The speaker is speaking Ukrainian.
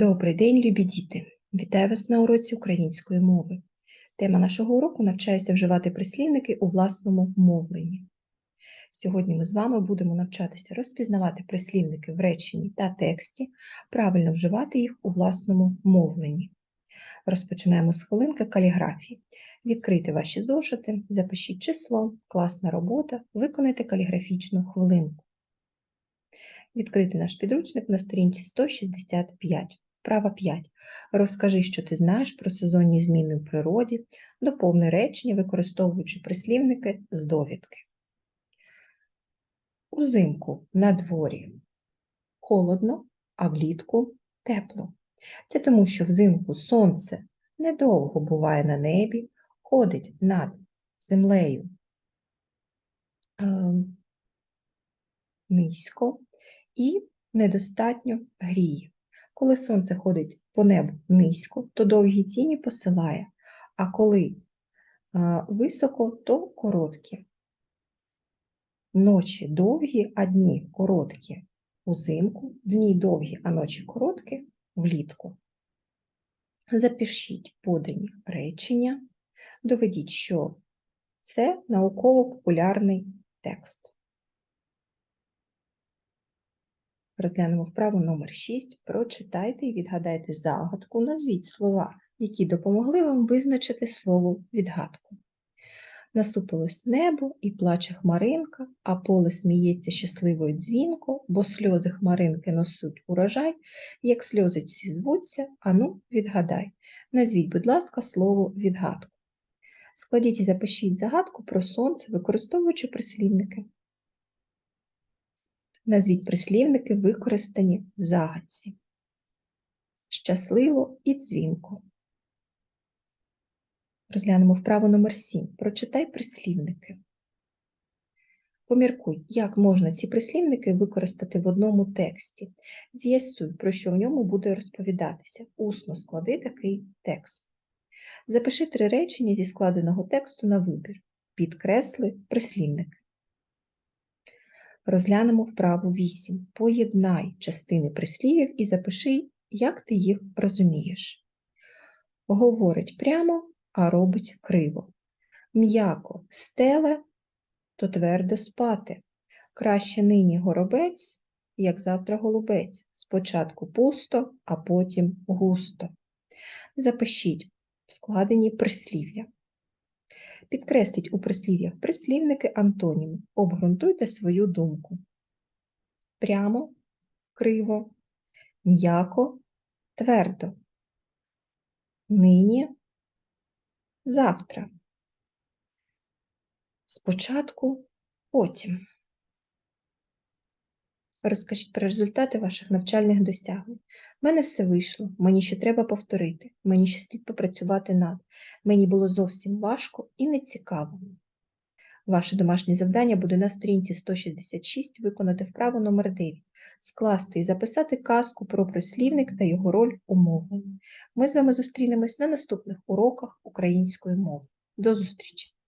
Добрий день, любі діти! Вітаю вас на уроці української мови. Тема нашого уроку навчаюся вживати прислівники у власному мовленні. Сьогодні ми з вами будемо навчатися розпізнавати прислівники в реченні та тексті, правильно вживати їх у власному мовленні. Розпочинаємо з хвилинки каліграфії. Відкрийте ваші зошити, запишіть число, класна робота, виконайте каліграфічну хвилинку. Відкрити наш підручник на сторінці 165. Права 5. Розкажи, що ти знаєш про сезонні зміни в природі, доповни речення, використовуючи прислівники з довідки. Узимку на дворі холодно, а влітку тепло. Це тому, що взимку сонце недовго буває на небі, ходить над землею е, низько і недостатньо гріє. Коли сонце ходить по небу низько, то довгі тіні посилає, а коли а, високо, то короткі. Ночі довгі, а дні короткі узимку, дні довгі, а ночі короткі влітку. Запишіть подані речення, доведіть, що це науково-популярний текст. Розглянемо вправу номер 6. Прочитайте і відгадайте загадку. Назвіть слова, які допомогли вам визначити слово відгадку. Наступилось небо і плаче хмаринка, а поле сміється щасливою дзвінко, бо сльози хмаринки носуть урожай, як сльози ці звуться, ану, відгадай. Назвіть, будь ласка, слово відгадку. Складіть і запишіть загадку про сонце, використовуючи прислівники. Назвіть прислівники, використані в загадці. Щасливо і дзвінко. Розглянемо вправу номер 7. Прочитай прислівники. Поміркуй, як можна ці прислівники використати в одному тексті. З'ясуй, про що в ньому буде розповідатися. Усно склади такий текст. Запиши три речення зі складеного тексту на вибір. Підкресли прислівники. Розглянемо вправу 8. Поєднай частини прислів'їв і запиши, як ти їх розумієш. Говорить прямо, а робить криво. М'яко стеле, то твердо спати. Краще нині горобець, як завтра голубець. Спочатку пусто, а потім густо. Запишіть в складені прислів'я. Підкресліть у прислів'ях прислівники антоніми. Обґрунтуйте свою думку. Прямо, криво, м'яко, твердо. Нині, завтра. Спочатку, потім. Розкажіть про результати ваших навчальних досягнень. У мене все вийшло, мені ще треба повторити, мені ще слід попрацювати над. Мені було зовсім важко і нецікаво. Ваше домашнє завдання буде на сторінці 166 виконати вправу номер 9 скласти і записати казку про прислівник та його роль у мовленні. Ми з вами зустрінемось на наступних уроках української мови. До зустрічі!